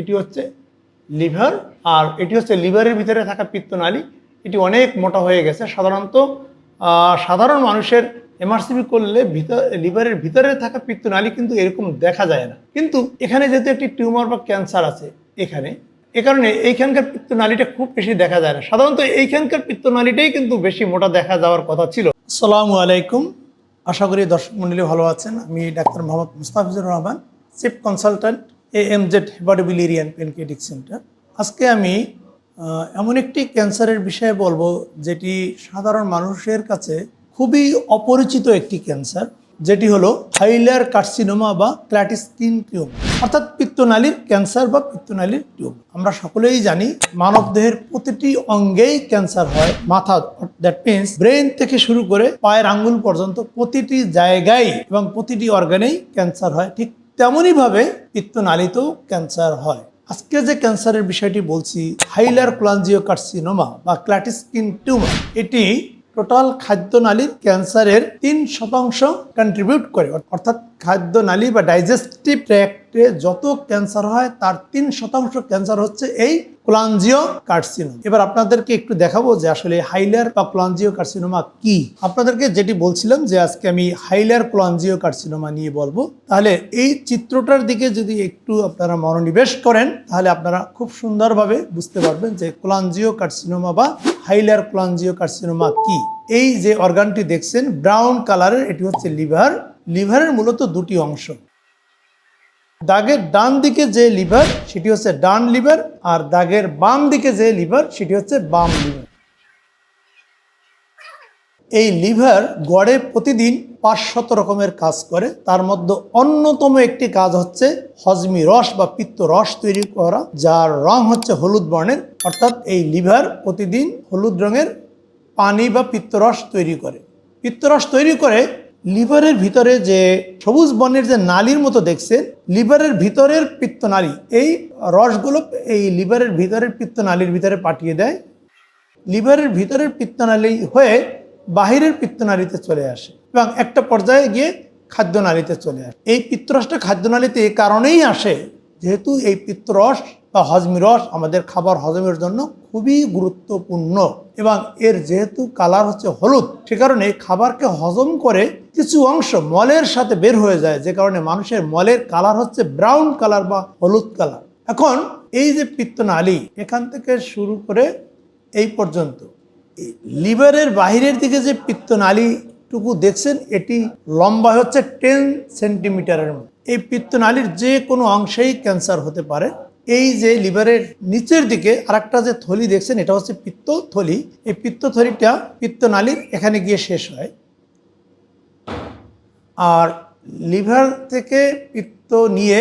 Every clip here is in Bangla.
এটি হচ্ছে লিভার, আর এটি হচ্ছে লিভারের ভিতরে থাকা পিত্তনালী। এটি অনেক মোটা হয়ে গেছে। সাধারণত সাধারণ মানুষের এমআরসিপি করলে ভিতর, লিভারের ভিতরে থাকা পিত্তনালী কিন্তু এরকম দেখা যায় না। কিন্তু এখানে যেহেতু একটি টিউমার বা ক্যান্সার আছে এখানে, এ কারণে এইখানকার পিত্তনালীটা খুব বেশি দেখা যায় না। সাধারণত এইখানকার পিত্তনালীটাই কিন্তু বেশি মোটা দেখা যাওয়ার কথা ছিল। আসসালামু আলাইকুম। আশা করি দর্শক মন্ডলী ভালো আছেন। আমি doctor Mohammad Mustafizur Rahman chief consultant A M Z hepatobiliary and pancreatic centre আজকে আমি এমন একটি ক্যান্সারের বিষয়ে বলব, যেটি সাধারণ মানুষের কাছে খুবই অপরিচিত একটি ক্যান্সার, যেটি হলো হাইলার কার্সিনোমা বা ক্ল্যাটিস্কিন টিউব অর্থাৎ পিত্তনালীর ক্যান্সার বা পিত্তনালীর টিউব আমরা সকলেই জানি মানব দেহের প্রতিটি অঙ্গেই ক্যান্সার হয়, মাথা, দ্যাট মিনস ব্রেন থেকে শুরু করে পায়ের আঙ্গুল পর্যন্ত প্রতিটি জায়গায় এবং প্রতিটি অর্গানেই ক্যান্সার হয়। ঠিক তেমনইভাবে পিত্তনালীতেও ক্যান্সার হয়। আজকে যে ক্যান্সারের বিষয়টি বলছি, হাইলার ক্লানজিও কার্সিনোমা বা ক্ল্যাটিস্কিন টিউমার, এটি টোটাল খাদ্যনালীর ক্যান্সারের তিন শতাংশ কন্ট্রিবিউট করে। অর্থাৎ খাদ্যনালী বা ডাইজেস্টিভ ট্র্যাক্টে যত ক্যান্সার হয়, তার তিন শতাংশ ক্যান্সার হচ্ছে এই কোলাঞ্জিও কার্সিনোমা এবার আপনাদেরকে একটু দেখাবো যে আসলে হাইলার বা কোলাঞ্জিও কার্সিনোমা কি। আপনাদেরকে যেটি বলছিলাম যে আজকে আমি হাইলার কোলাঞ্জিও কার্সিনোমা নিয়ে বলব, তাহলে এই চিত্রটার দিকে যদি একটু আপনারা মনোনিবেশ করেন, তাহলে আপনারা খুব সুন্দরভাবে বুঝতে পারবেন যে কোলাঞ্জিও কার্সিনোমা বা হাইলার কোলাঞ্জিও কার্সিনোমা কি। এই যে অর্গানটি দেখছেন ব্রাউন কালারের এটি হচ্ছে লিভার লিভারের মূলত দুটি অংশ। দাগের ডান দিকে যে লিভার, সেটি হচ্ছে ডান লিভার, আর দাগের বাম দিকে যে লিভার, সেটি হচ্ছে বাম লিভার। এই লিভার গড়ে প্রতিদিন পাঁচশত রকমের কাজ করে। তার মধ্যে অন্যতম একটি কাজ হচ্ছে হজমি রস বা পিত্ত রস তৈরি করা, যার রং হচ্ছে হলুদ বর্ণের। অর্থাৎ এই লিভার প্রতিদিন হলুদ রঙের পানি বা পিত্তরস তৈরি করে। পিত্তরস তৈরি করে লিভারের ভিতরে যে সবুজ বর্ণের যে নালীর মতো দেখছেন লিভারের ভিতরের পিত্তনালী এই রসগুলো এই লিভারের ভিতরের পিত্তনালীর ভিতরে পাঠিয়ে দেয়। লিভারের ভিতরের পিত্তনালী হয়ে বাহিরের পিত্তনালীতে চলে আসে এবং একটা পর্যায়ে গিয়ে খাদ্যনালীতে চলে আসে। এই পিত্তরসটা খাদ্যনালীতে এই কারণেই আসে, যেহেতু এই পিত্তরস বা হজমি রস আমাদের খাবার হজমের জন্য খুবই গুরুত্বপূর্ণ। এবং এর যেহেতু কালার হচ্ছে হলুদ, সে কারণে খাবারকে হজম করে কিছু অংশ মলের সাথে বের হয়ে যায়, যে কারণে মানুষের মলের কালার হচ্ছে ব্রাউন কালার বা হলুদ কালার এখন এই যে পিত্তনালী, এখান থেকে শুরু করে এই পর্যন্ত। লিভারের বাহিরের দিকে যে পিত্তনালীটুকু দেখছেন, এটি লম্বা হচ্ছে টেন সেন্টিমিটারের মতো। এই পিত্তনালীর যে কোনো অংশেই ক্যান্সার হতে পারে। এই যে লিভারের নিচের দিকে আরেকটা যে থলি দেখছেন, এটা হচ্ছে পিত্ত থলি এই পিত্ত থলিটা এখানে গিয়ে শেষ হয়। আর লিভার থেকে পিত্ত নিয়ে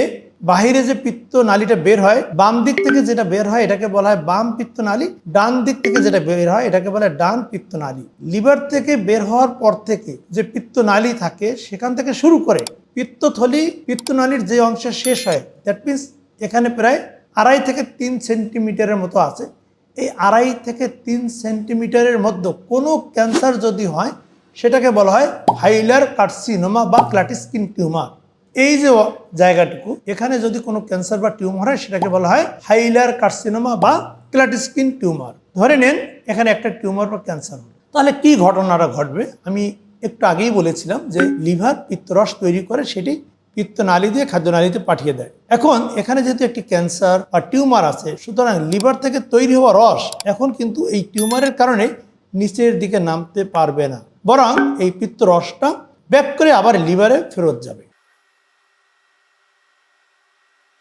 বাহিরে যে পিত্ত নালীটা বের হয়, বাম দিক থেকে যেটা বের হয়, এটাকে বলা হয় বাম পিত্ত নালী ডান দিক থেকে যেটা বের হয়, এটাকে বলা হয় ডান পিত্ত নালী লিভার থেকে বের হওয়ার পর থেকে যে পিত্ত নালী থাকে, সেখান থেকে শুরু করে পিত্তথলি, পিত্তনালীর যে অংশ শেষ হয়। দ্যাট মিন্স এখানে প্রায় আড়াই থেকে তিন সেন্টিমিটারের মতো আছে। এই আড়াই থেকে তিন সেন্টিমিটারের মধ্যে কোনো ক্যান্সার যদি হয়, সেটাকে বলা হয় হাইলার কার্সিনোমা বা ক্ল্যাটিস্কিন টিউমার। এই যে জায়গাটুকু, এখানে যদি কোনো ক্যান্সার বা টিউমার হয়, সেটাকে বলা হয় হাইলার কার্সিনোমা বা ক্ল্যাটিস্কিন টিউমার। ধরে নেন, এখানে একটা টিউমার বা ক্যান্সার হলো। তাহলে কি ঘটনাটা ঘটবে? আমি একটু আগেই বলেছিলাম যে লিভার পিত্তরস তৈরি করে সেটি পিত্তনালী দিয়ে খাদ্যনালীতে পাঠিয়ে দেয়। এখন এখানে যেহেতু একটি ক্যান্সার বা টিউমার আছে, সুতরাং লিভার থেকে তৈরি হওয়া রস এখন কিন্তু এই টিউমারের কারণে নিচের দিকে নামতে পারবে না। বরং এই পিত্ত রসটা ব্যাক করে আবার লিভারে ফেরত যাবে।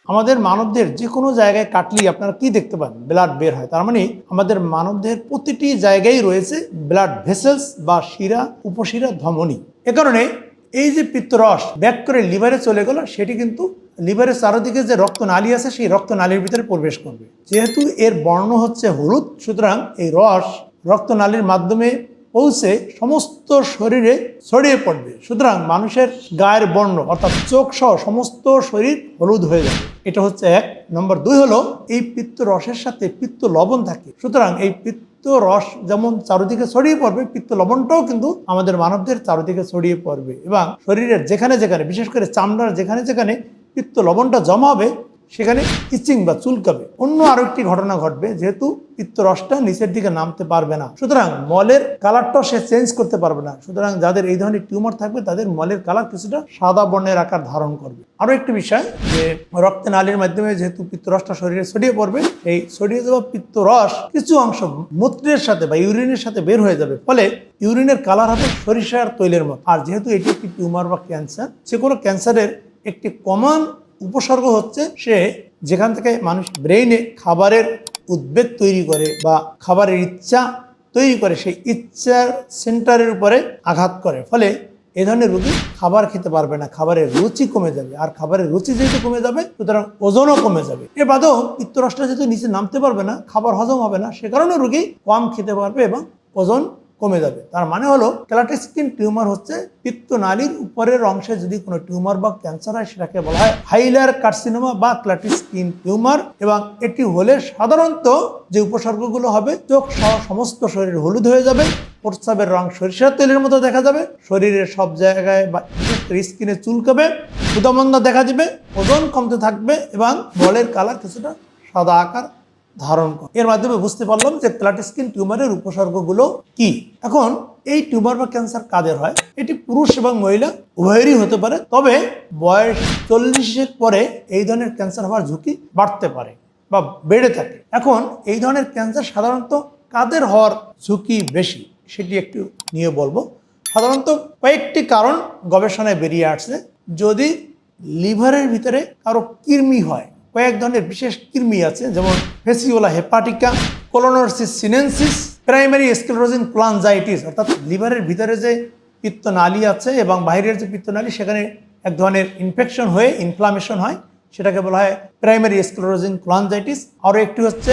আমাদের মানবদের যে কোনো জায়গায় কাটলেই আপনারা কি দেখতে পান? ব্লাড বের হয়। তার মানে আমাদের মানবদেহের প্রতিটি জায়গায় রয়েছে ব্লাড ভেসেলস বা শিরা, উপশিরা, ধমনী। এ কারণে এই যে পিত্তরস ব্যাক করে লিভারে চলে গেল, সেটি কিন্তু লিভারের চারদিকে যে রক্তনালী আছে, সেই রক্তনালীর ভিতরে প্রবেশ করবে। যেহেতু এর বর্ণ হচ্ছে হলুদ, সুতরাং এই রস রক্তনালীর মাধ্যমে পৌঁছে সমস্ত শরীরে ছড়িয়ে পড়বে। সুতরাং মানুষের গায়ের বর্ণ, অর্থাৎ চোখ সহ সমস্ত শরীর হলুদ হয়ে যাবে। এটা হচ্ছে এক। নম্বর দুই হলো, এই পিত্ত রসের সাথে পিত্ত লবণ থাকে। সুতরাং এই পিত্ত রস যেমন চারিদিকে ছড়িয়ে পড়বে, পিত্ত লবণটাও কিন্তু আমাদের মানবদের চারিদিকে ছড়িয়ে পড়বে। এবং শরীরের যেখানে যেখানে, বিশেষ করে চামড়ার যেখানে যেখানে পিত্ত লবণটা জমা হবে সেখানে ইচিং বা চুলকাবে। অন্য আরও একটি ঘটনা ঘটবে, যেহেতু পিত্তরসটা নিচের দিকে নামতে পারবে না। সুতরাং মলের কালারটাও সে চেঞ্জ করতে পারবে না। সুতরাং যাদের এই ধরনের টিউমার থাকবে, তাদের মলের কালার কিছুটা সাদা বর্ণের আকার ধারণ করবে। আরও একটি বিষয়, যে রক্তে নালীর মাধ্যমে যেহেতু পিত্তরসটা শরীরে ছড়িয়ে পড়বে, এই ছড়িয়ে যাওয়া পিত্তরস কিছু অংশ মূত্রের সাথে বা ইউরিনের সাথে বের হয়ে যাবে। ফলে ইউরিনের কালার হবে সরিষার তৈলের মতো। আর যেহেতু এটি একটি টিউমার বা ক্যান্সার, যে কোনো ক্যান্সারের একটি কমন উপসর্গ হচ্ছে সে যেখান থেকে মানুষ ব্রেইনে খাবারের উদ্বেগ তৈরি করে বা খাবারের ইচ্ছা তৈরি করে, সেই ইচ্ছার সেন্টারের উপরে আঘাত করে। ফলে এ ধরনের রোগী খাবার খেতে পারবে না, খাবারের রুচি কমে যাবে। আর খাবারের রুচি যেহেতু কমে যাবে, সুতরাং ওজনও কমে যাবে। এ বাদেও পিত্তরসটা যেহেতু নিচে নামতে পারবে না, খাবার হজম হবে না, সে কারণে রোগী কম খেতে পারবে এবং ওজন কমে যাবে। তার মানে হলো ক্যালাটিস্কিন টিউমার হচ্ছে পিত্তনালীর উপরের অংশে যদি কোনো টিউমার বা ক্যান্সার হয়, সেটাকে বলা হয় হাইলার কার্সিনোমা বা ক্লাটিস্কিন টিউমার। এবং এটি হলে সাধারণত যে উপসর্গগুলো হবে, চোখ সহ সমস্ত শরীর হলুদ হয়ে যাবে, প্রস্রাবের রং সরিষার তেলের মতো দেখা যাবে শরীরের সব জায়গায় বা স্কিনে চুলকাবে ক্ষুদামন্দা দেখা দিবে, ওজন কমতে থাকবে এবং বলের কালার কিছুটা সাদা আকার ধারণ করে। এর মাধ্যমে বুঝতে পারলাম যে প্লাটিস্কিন টিউমারের উপসর্গগুলো কি। এখন এই টিউমার বা ক্যান্সার কাদের হয়? এটি পুরুষ এবং মহিলা, উভয়েরই হতে পারে, তবে বয়স চল্লিশের পরে এই ধরনের ক্যান্সার হওয়ার ঝুঁকি বাড়তে পারে বা বেড়ে থাকে। এখন এই ধরনের ক্যান্সার সাধারণত কাদের হওয়ার ঝুঁকি বেশি, সেটি একটু নিয়ে বলব। সাধারণত কয়েকটি কারণ গবেষণায় বেরিয়ে আসছে। যদি লিভারের ভিতরে কারও কৃমি হয় কয়েক ধরনের বিশেষ কৃমি আছে, যেমন ফেসিওলা হেপাটিকা, কোলোনোরসিস সিনেনসিস, প্রাইমারি স্ক্লেরোজিন প্লানজাইটিস, অর্থাৎ লিভারের ভিতরে যে পিত্তনালী আছে এবং বাইরের যে পিত্তনালী, সেখানে এক ধরনের ইনফেকশন হয়ে ইনফ্লামেশন হয়, সেটাকে বলা হয় প্রাইমারি স্ক্লেরোজিন ক্লানজাইটিস আরও একটি হচ্ছে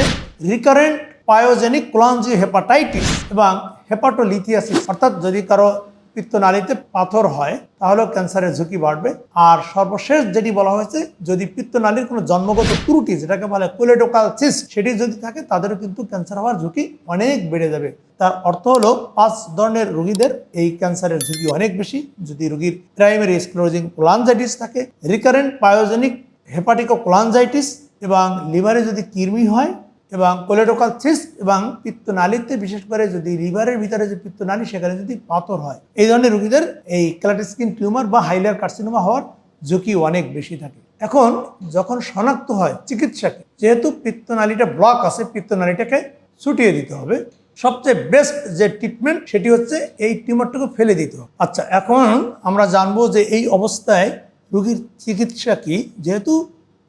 রিকারেন্ট পায়োজেনিক কোলানজি হেপাটাইটিস এবং হেপাটোলিথিয়াসিস অর্থাৎ যদি কারও পিত্তনালীতে পাথর হয়, তাহলেও ক্যান্সারের ঝুঁকি বাড়বে। আর সর্বশেষ যেটি বলা হয়েছে, যদি পিত্তনালীর কোনো জন্মগত ত্রুটি, যেটাকে বলে কোলেডোকাল সিস সেটি যদি থাকে, তাদেরও কিন্তু ক্যান্সার হওয়ার ঝুঁকি অনেক বেড়ে যাবে। তার অর্থ হলো, পাঁচ ধরনের রোগীদের এই ক্যান্সারের ঝুঁকি অনেক বেশি। যদি রোগীর প্রাইমারি স্ক্লোজিং কোলানজাইটিস থাকে রিকারেন্ট পায়োজেনিক হেপাটিকো কোলানজাইটিস এবং লিভারে যদি কৃমি হয় এবং কোলেটোকাল সিস এবং পিত্তনালীতে, বিশেষ করে যদি লিভারের ভিতরে যে পিত্তনালী, সেখানে যদি পাথর হয়, এই ধরনের রোগীদের এই ক্লাটিস্কিন টিউমার বা হাইলার কার্সিনোমা হওয়ার ঝুঁকি অনেক বেশি থাকে। এখন যখন শনাক্ত হয় চিকিৎসাকে, যেহেতু পিত্তনালীটা ব্লক আছে, পিত্তনালীটাকে ছুটিয়ে দিতে হবে, সবচেয়ে বেস্ট যে ট্রিটমেন্ট সেটি হচ্ছে এই টিউমারটাকে ফেলে দিতে হবে। আচ্ছা এখন আমরা জানব যে এই অবস্থায় রোগীর চিকিৎসা কি? যেহেতু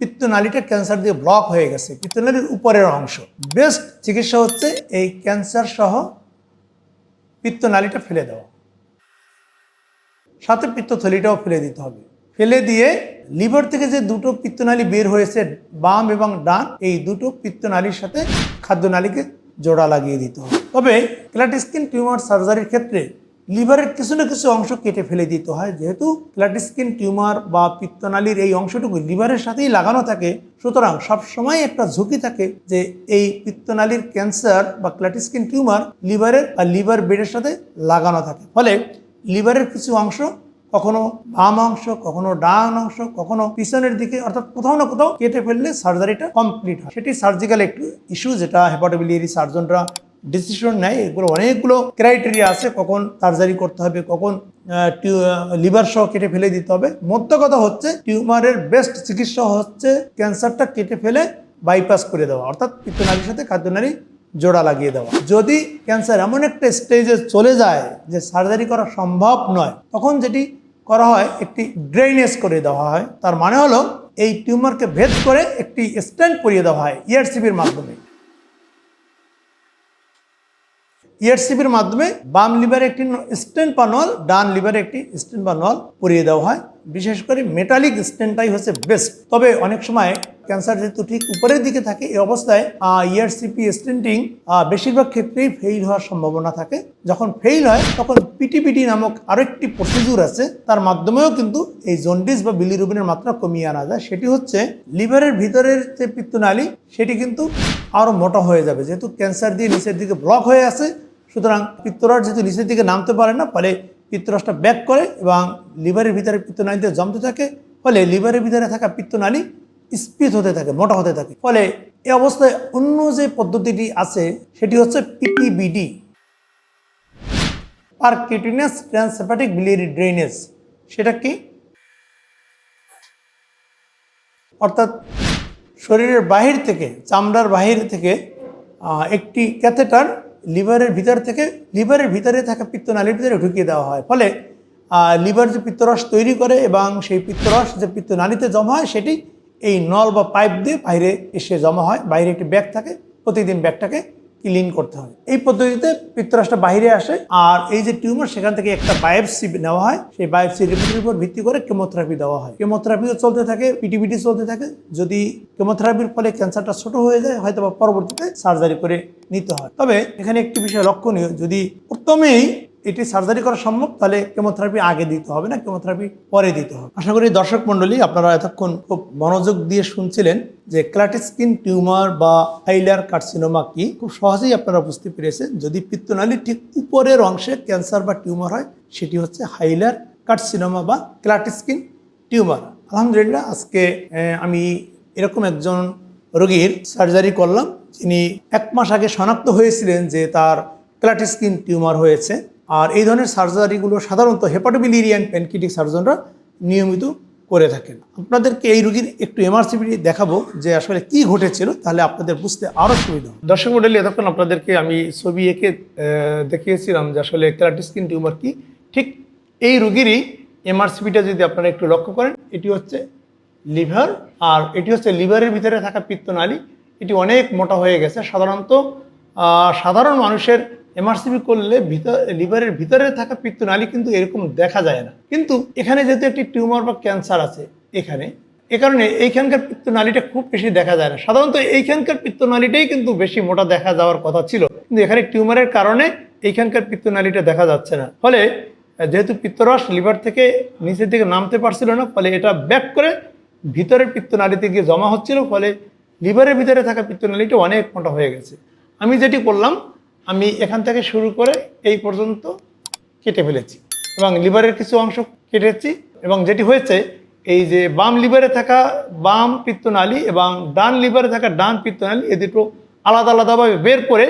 পিত্তনালীটা ক্যান্সার দিয়ে ব্লক হয়ে গেছে, পিত্তনালীর উপরের অংশ। বেস্ট চিকিৎসা হচ্ছে এই ক্যান্সার সহ পিত্তনালীটা ফেলে দেওয়া। সাথে পিত্তথলিটাও ফেলে দিতে হবে। ফেলে দিয়ে লিভার থেকে যে দুটো পিত্তনালী বের হয়েছে, বাম এবং ডান, এই দুটো পিত্তনালীর সাথে খাদ্যনালীকে জোড়া লাগিয়ে দিতে হবে। তবে ক্লাটিস্কিন টিউমার সার্জারির ক্ষেত্রে লিভারের কিছু না কিছু অংশ কেটে ফেলে দিতে হয়। যেহেতু ক্লাটিস্কিন টিউমার বা পিত্তনালীর এই অংশটুকু লিভারের সাথেই লাগানো থাকে, সুতরাং সবসময় একটা ঝুঁকি থাকে যে এই পিত্তনালীর ক্যান্সার বা ক্লাটিস্কিন টিউমার লিভারের বা লিভার বেডের সাথে লাগানো থাকে। ফলে লিভারের কিছু অংশ কখনো বাম অংশ, কখনো ডান অংশ, কখনো পিছনের দিকে, অর্থাৎ কোথাও না কোথাও কেটে ফেললে সার্জারিটা কমপ্লিট হয়। সেটি সার্জিক্যাল একটু ইস্যু যেটা হেপাটোবিলিয়ারি সার্জনরা ডিসিশন নেয়। এগুলো অনেকগুলো ক্রাইটেরিয়া আছে কখন সার্জারি করতে হবে, কখন লিভার সহ কেটে ফেলে দিতে হবে। মধ্য কথা হচ্ছে টিউমারের বেস্ট চিকিৎসা হচ্ছে ক্যান্সারটা কেটে ফেলে বাইপাস করে দেওয়া, অর্থাৎ পিত্তনালীর সাথে খাদ্যনালী জোড়া লাগিয়ে দেওয়া। যদি ক্যান্সার এমন একটা স্টেজে চলে যায় যে সার্জারি করা সম্ভব নয়, তখন যেটি করা হয়, একটি ড্রেনেজ করে দেওয়া হয়। তার মানে হলো, এই টিউমারকে ভেদ করে একটি স্ট্যান্ড পরিয়ে দেওয়া হয় ইআরসিবির মাধ্যমে। ইআরসিবির মাধ্যমে বাম লিভারে একটি স্টেন্ট বা নল ডান লিভারে একটি স্টেন্ট বা নল পরিয়ে দেওয়া হয়। বিশেষ করে মেটালিক স্টেন্টটাই হচ্ছে বেস্ট তবে অনেক সময় ক্যান্সার যেহেতু ঠিক উপরের দিকে থাকে, এই অবস্থায় ইআরসিপি স্টেন্টিং বেশিরভাগ ক্ষেত্রেই ফেইল হওয়ার সম্ভাবনা থাকে। যখন ফেইল হয়, তখন পিটিপিটি নামক আরেকটি প্রসিডিউর আছে, তার মাধ্যমেও কিন্তু এই জন্ডিস বা বিলিরুবিনের মাত্রা কমিয়ে আনা যায়। সেটি হচ্ছে লিভারের ভিতরের যে পিত্তনালী, সেটি কিন্তু আরও মোটা হয়ে যাবে। যেহেতু ক্যান্সার দিয়ে নিচের দিকে ব্লক হয়ে আছে সুতরাং পিত্তরস যেহেতু নিচের দিকে নামতে পারে না, ফলে পিত্তরসটা ব্যাক করে এবং লিভারের ভিতরে পিত্তনালীতে জমতে থাকে, ফলে লিভারের ভিতরে থাকা পিত্তনালী স্পিড হতে থাকে, মোটা হতে থাকে। ফলে এ অবস্থায় অন্য যে পদ্ধতিটি আছে, সেটি হচ্ছে পিপিবিডি পারকিউটিনাস ট্রান্সহেপাটিক বিলিয়ারি ড্রেনেজ সেটা কি? অর্থাৎ শরীরের বাহির থেকে, চামড়ার বাহির থেকে একটি ক্যাথেটার লিভারের ভিতর থেকে, লিভারের ভিতরে থাকা পিত্তনালীর ভিতরে ঢুকিয়ে দেওয়া হয়। ফলে লিভার যে পিত্তরস তৈরি করে এবং সেই পিত্তরস যে পিত্তনালীতে জমা হয়, সেটি এই নল বা পাইপ দিয়ে বাইরে এসে জমা হয়। বাইরে একটি ব্যাগ থাকে, প্রতিদিন ব্যাগটাকে ক্লিন করতে হয়। এই পদ্ধতিতে পিত্তরাসটা বাইরে আসে আর এই যে টিউমার সেখান থেকে একটা বায়োপসি নেওয়া হয়। সেই বায়োপসি রিপোর্টের উপর ভিত্তি করে কেমোথেরাপি দেওয়া হয়। কেমোথেরাপিও চলতে থাকে পিটিপিটি চলতে থাকে। যদি কেমোথেরাপির ফলে ক্যান্সারটা ছোট হয়ে যায় হয়তো পরবর্তীতে সার্জারি করে নিতে হয়। তবে এখানে একটি বিষয় লক্ষণীয়, যদি প্রথমেই এটি সার্জারি করা সম্ভব, তাহলে কেমোথেরাপি আগে দিতে হবে না কেমোথেরাপি পরে দিতে হবে। আশা করি দর্শক মণ্ডলী, আপনারা এতক্ষণ খুব মনোযোগ দিয়ে শুনছিলেন যে ক্লাটিস্কিন টিউমার বা হাইলার কার্সিনোমা কি, খুব সহজেই আপনারা বুঝতে পেরেছেন। যদি পিত্তনালীর ঠিক উপরের অংশে ক্যান্সার বা টিউমার হয়, সেটি হচ্ছে হাইলার কার্সিনোমা বা ক্লাটিস্কিন টিউমার। আলহামদুলিল্লাহ, আজকে আমি এরকম একজন রোগীর সার্জারি করলাম, যিনি এক মাস আগে শনাক্ত হয়েছিলেন যে তার ক্লাটিস্কিন টিউমার হয়েছে। আর এই ধরনের সার্জারিগুলো সাধারণত হেপাটোবিলিরিয়ান প্যানকিটিক সার্জনরা নিয়মিত করে থাকেন। আপনাদেরকে এই রুগীর একটু এমআরসিপি দেখাবো যে আসলে কি ঘটেছিল, তাহলে আপনাদের বুঝতে আরও সুবিধা দর্শক মন্ডলী, এতক্ষণ আপনাদেরকে আমি ছবি এঁকে দেখিয়েছিলাম যে আসলে ক্লাটিস্কিন টিউমার কি। ঠিক এই রুগীরই এমআরসিপিটা যদি আপনারা একটু লক্ষ্য করেন, এটি হচ্ছে লিভার, আর এটি হচ্ছে লিভারের ভিতরে থাকা পিত্তনালী। এটি অনেক মোটা হয়ে গেছে। সাধারণত সাধারণ মানুষের এমআরসিপি করলে লিভারের ভিতরে থাকা পিত্তনালী কিন্তু এরকম দেখা যায় না। কিন্তু এখানে যেহেতু একটি টিউমার বা ক্যান্সার আছে এখানে, এ কারণে এইখানকার পিত্তনালীটা খুব বেশি দেখা যায় না। সাধারণত এইখানকার পিত্তনালীটাই কিন্তু বেশি মোটা দেখা যাওয়ার কথা ছিল। কিন্তু এখানে টিউমারের কারণে এইখানকার পিত্তনালীটা দেখা যাচ্ছে না। ফলে যেহেতু পিত্তরস লিভার থেকে নিচের দিকে নামতে পারছিল না, ফলে এটা ব্যাক করে ভিতরের পিত্তনালীতে গিয়ে জমা হচ্ছিল, ফলে লিভারের ভিতরে থাকা পিত্তনালীটা অনেক মোটা হয়ে গেছে। আমি যেটি করলাম আমি এখান থেকে শুরু করে এই পর্যন্ত কেটে ফেলেছি এবং লিভারের কিছু অংশ কেটেছি এবং যেটি হয়েছে, এই যে বাম লিভারে থাকা বাম পিত্তনালী এবং ডান লিভারে থাকা ডান পিত্তনালী, এ দুটো আলাদা আলাদাভাবে বের করে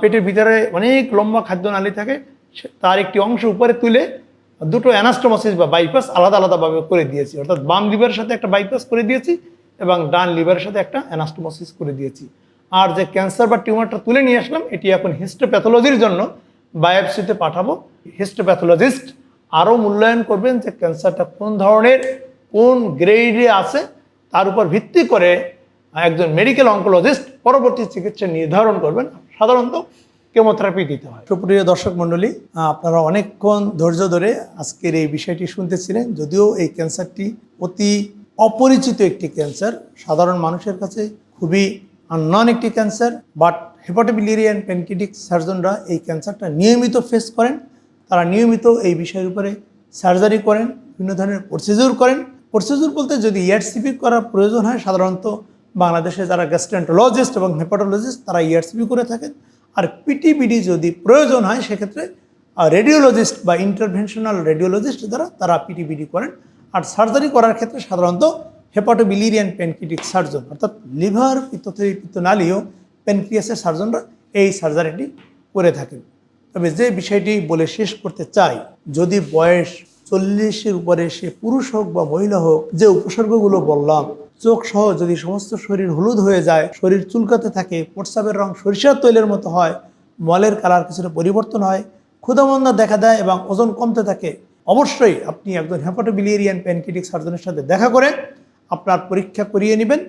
পেটের ভিতরে অনেক লম্বা খাদ্যনালী থাকে তার একটি অংশ উপরে তুলে দুটো অ্যানাস্টোমোসিস বা বাইপাস আলাদা আলাদাভাবে করে দিয়েছি। অর্থাৎ বাম লিভারের সাথে একটা বাইপাস করে দিয়েছি এবং ডান লিভারের সাথে একটা অ্যানাস্টোমোসিস করে দিয়েছি। আর যে ক্যান্সার বা টিউমারটা তুলে নিয়ে আসলাম, এটি এখন হিস্টোপ্যাথোলজির জন্য বায়োপসিতে পাঠাবো। হিস্টোপ্যাথোলজিস্ট আরও মূল্যায়ন করবেন যে ক্যান্সারটা কোন ধরনের, কোন গ্রেডে আছে, তার উপর ভিত্তি করে একজন মেডিকেল অঙ্কোলজিস্ট পরবর্তী চিকিৎসা নির্ধারণ করবেন। সাধারণত কেমোথেরাপি দিতে হয়। সুপ্রিয় দর্শক মণ্ডলী, আপনারা অনেকক্ষণ ধৈর্য ধরে আজকের এই বিষয়টি শুনতেছিলেন। যদিও এই ক্যান্সারটি অতি অপরিচিত একটি ক্যান্সার, সাধারণ মানুষের কাছে খুবই আননন একটি ক্যান্সার বাট হেপাটোবিলিরিয়ান প্যানকিটিক সার্জনরা এই ক্যান্সারটা নিয়মিত ফেস করেন। তারা নিয়মিত এই বিষয়ের উপরে সার্জারি করেন, বিভিন্ন ধরনের প্রসিডিউর করেন। প্রসিডিউর বলতে যদি ইয়ারসিপি করার প্রয়োজন হয়, সাধারণত বাংলাদেশে যারা গ্যাস্ট্রেন্টোলজিস্ট এবং হেপাটোলজিস্ট তারা ইয়ারসিপি করে থাকেন। আর পিটিবিডি যদি প্রয়োজন হয়, সেক্ষেত্রে রেডিওলজিস্ট বা ইন্টারভেনশনাল রেডিওলজিস্ট দ্বারা তারা পিটিবিডি করেন। আর সার্জারি করার ক্ষেত্রে সাধারণত হেপাটোবিলিরিয়ান প্যানকিটিক সার্জন অর্থাৎ লিভার পিত্তথলি পিত্তনালী ও প্যানক্রিয়াসের সার্জনরা এই সার্জারিটি করে থাকেন। তবে যে বিষয়টি বলে শেষ করতে চাই, যদি বয়স চল্লিশের উপরে সে পুরুষ হোক বা মহিলা হোক, যে উপসর্গগুলো বললাম, চোখ সহ যদি সমস্ত শরীর হলুদ হয়ে যায়, শরীর চুলকাতে থাকে, প্রস্রাবের রং সরিষার তৈলের মতো হয়, মলের কালার কিছুটা পরিবর্তন হয়, ক্ষুধামন্দা দেখা দেয় এবং ওজন কমতে থাকে, অবশ্যই আপনি একজন হেপাটোবিলিয়ারিয়ান প্যানকিটিক সার্জনের সাথে দেখা করে আপনার পরীক্ষা করিয়ে নেবেন,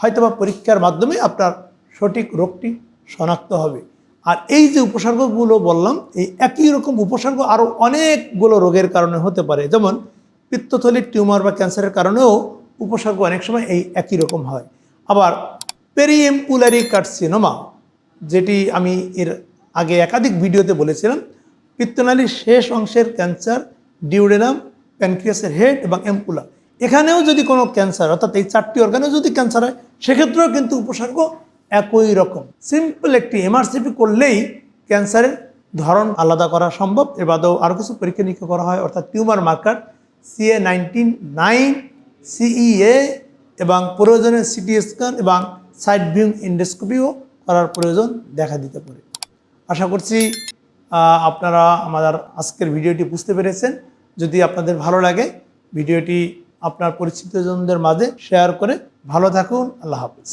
হয়তোবা পরীক্ষার মাধ্যমে আপনার সঠিক রোগটি শনাক্ত হবে। আর এই যে উপসর্গগুলো বললাম, এই একই রকম উপসর্গ আরও অনেকগুলো রোগের কারণে হতে পারে। যেমন পিত্তথলির টিউমার বা ক্যান্সারের কারণেও উপসর্গ অনেক সময় এই একই রকম হয়। আবার পেরিএমপুলারি কার্সিনোমা, যেটি আমি এর আগে একাধিক ভিডিওতে বলেছিলাম, পিত্তনালীর শেষ অংশের ক্যান্সার ডিউডেনাম প্যানক্রিয়াসের হেড এবং এম্পুলা এখানেও যদি কোনো ক্যান্সার অর্থাৎ এই চারটি অর্গানেও যদি ক্যান্সার হয়, সেক্ষেত্রেও কিন্তু উপসর্গ একই রকম। সিম্পল একটি এমআরসিপি করলেই ক্যান্সারের ধরন আলাদা করা সম্ভব। এর বাদেও আরও কিছু পরীক্ষা নিরীক্ষা করা হয়, অর্থাৎ tumour marker CA nineteen nine CEA এবং প্রয়োজনে সিটি স্ক্যান এবং সাইড ভিউ ইন্ডোস্কোপিও করার প্রয়োজন দেখা দিতে পারে। আশা করছি আপনারা আমাদের আজকের ভিডিওটি বুঝতে পেরেছেন। যদি আপনাদের ভালো লাগে, ভিডিওটি আপনার পরিচিতজনদের মাঝে শেয়ার করে ভালো থাকুন আল্লাহ হাফিজ।